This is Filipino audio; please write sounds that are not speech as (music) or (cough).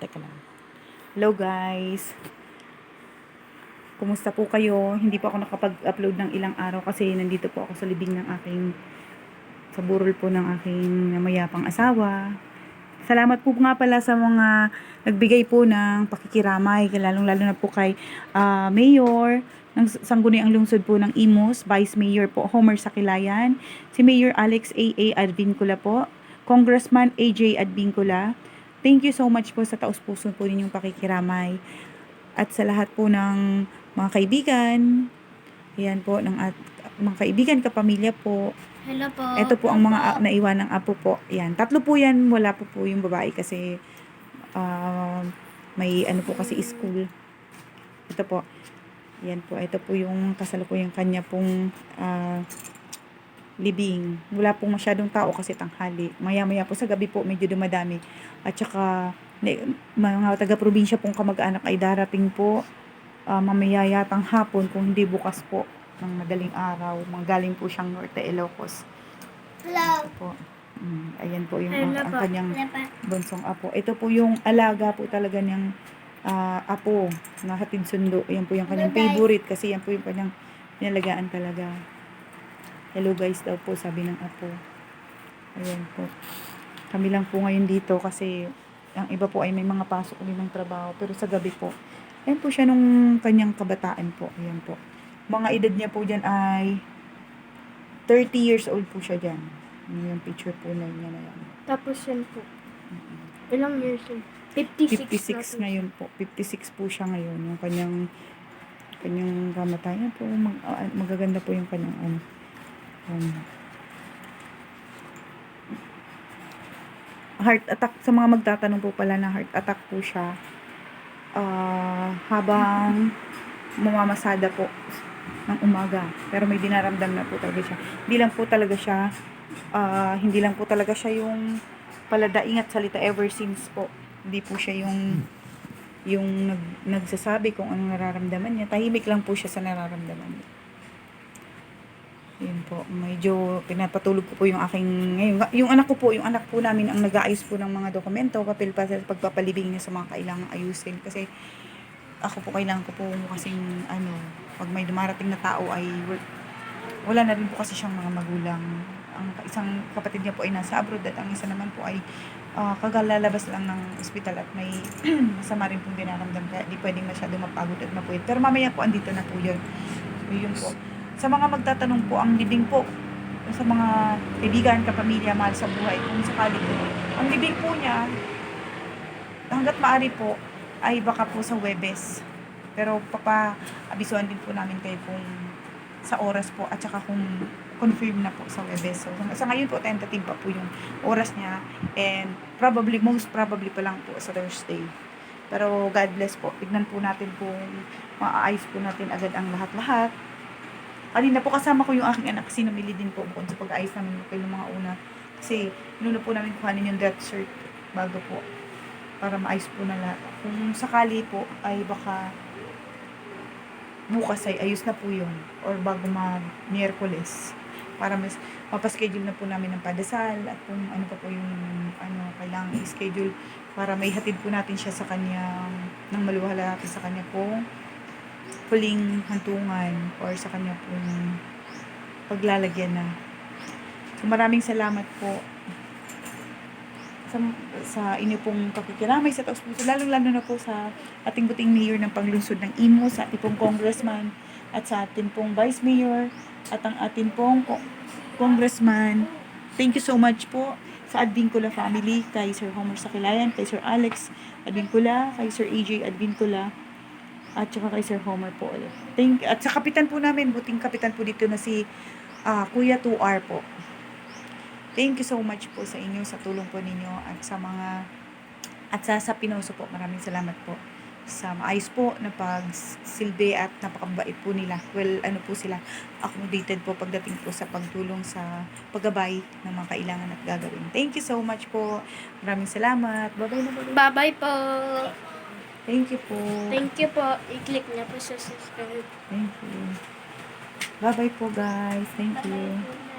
teka lang. Hello guys. Kumusta po kayo? Hindi po ako nakapag-upload ng ilang araw kasi nandito po ako sa libing ng aking sa burol po ng aking mayapang asawa. Salamat po nga pala sa mga nagbigay po ng pakikiramay, lalong-lalo na po kay ah, Mayor ng Sangguniang Lungsod po ng Imus, Vice Mayor po Homer Sakilayan, si Mayor Alex A.A. Advincula po, Congressman A.J. Advincula. Thank you so much po sa taus-puso po ninyong pakikiramay at sa lahat po ng mga kaibigan, ayan po, ng at, mga kaibigan, kapamilya po, Hello po. ito po ang mga a- naiwan ng apo po. Yan. Tatlo po yan. Wala po po yung babae kasi ah, may ano po kasi school. Ito po. Yan po. Ito po yung kasalukuyang kanya pong ah, libing. Wala pong masyadong tao kasi tanghali. Maya-maya po sa gabi po medyo dumadami. At saka mga taga-probinsya pong kamag-anak ay darating po ah, mamaya yatang hapon kung hindi bukas po ng madaling araw. Manggaling po siyang Norte Ilocos. Hello. Ito po. Mm, ayan po yung ang, Hello ang po. kanyang bunsong apo. Ito po yung alaga po talaga niyang ah, apo na hatid sundo. Ayan po yung kanyang Hello, favorite kasi yan po yung kanyang nilalagaan talaga. Hello guys daw po sabi ng apo. Ayan po. Kami lang po ngayon dito kasi ang iba po ay may mga pasok din ng trabaho pero sa gabi po. Ayan po siya nung kanyang kabataan po. Ayan po. Mga edad niya po dyan ay 30 years old po siya dyan. Yun Yung picture po na niya na yan. Tapos yan po. Ilang years yun? 56, 56 na ngayon po. 56 po siya ngayon. Yung kanyang kanyang kamatayan po. Mag, ah, magaganda po yung kanyang ano. Um, heart attack. Sa mga magtatanong po pala na heart attack po siya. ah, habang mamamasada po ng umaga. Pero may dinaramdam na po talaga siya. Hindi lang po talaga siya ah, hindi lang po talaga siya yung paladaing at salita ever since po. Hindi po siya yung yung nag, nagsasabi kung anong nararamdaman niya. Tahimik lang po siya sa nararamdaman niya. Yun po. Medyo pinapatulog ko po yung aking... Ngayon, yung anak ko po, yung anak po namin ang nag-aayos po ng mga dokumento, kapil pa sa pagpapalibing niya sa mga kailangang ayusin. Kasi ako po kailangan ko po kasing ano, pag may dumarating na tao ay wala na rin po kasi siyang mga magulang. Ang isang kapatid niya po ay nasa abroad at ang isa naman po ay uh, kagalalabas lang ng ospital at may (clears throat) masama rin pong dinaramdam kaya di pwedeng masyado mapagod at mapuyat. Pero mamaya po andito na po yun. So, yun po. Sa mga magtatanong po, ang libing po sa mga kaibigan, kapamilya, mahal sa buhay, kung sakali po. Ang libing po niya, hanggat maaari po, ay baka po sa Webes. Pero papa-abisuan din po namin kayo kung sa oras po at saka kung confirm na po sa Webes. So, sa ngayon po, tentative pa po yung oras niya and probably, most probably pa lang po sa Thursday. Pero God bless po. Tignan po natin kung maaayos po natin agad ang lahat-lahat. Kanina po kasama ko yung aking anak kasi namili din po bukod sa pag-ayos namin kay ng mga una. Kasi inuna po namin kuhanin yung death cert bago po para maayos po na lahat. Kung sakali po ay baka bukas ay ayos na po yun or bago mag Miyerkules para mas mapaschedule na po namin ng padasal at kung ano pa po yung ano kailangan i-schedule para may hatid po natin siya sa kanyang nang maluwala natin sa kanya po huling hantungan or sa kanya pong paglalagyan na. So maraming salamat po sa, sa inyo pong pakikiramay sa taos puso, lalong-lalo na po sa ating buting mayor ng paglungsod ng IMO, sa ating pong congressman, at sa ating pong vice mayor, at ang ating pong co- congressman. Thank you so much po sa Advincula family, kay Sir Homer Sakilayan, kay Sir Alex Advincula, kay Sir AJ Advincula, at saka kay Sir Homer po ulit. Thank, at sa kapitan po namin, buting kapitan po dito na si ah, Kuya 2R po. Thank you so much po sa inyo, sa tulong po ninyo at sa mga at sa, sa Pinoso po. Maraming salamat po sa maayos po na pagsilbi at napakabait po nila. Well, ano po sila, accommodated po pagdating po sa pagtulong sa paggabay ng mga kailangan at gagawin. Thank you so much po. Maraming salamat. Bye-bye na po. Bye-bye po. Thank you po. Thank you po. I-click niyo po sa subscribe. Thank you. Bye-bye po guys. Thank you. Bye-bye po.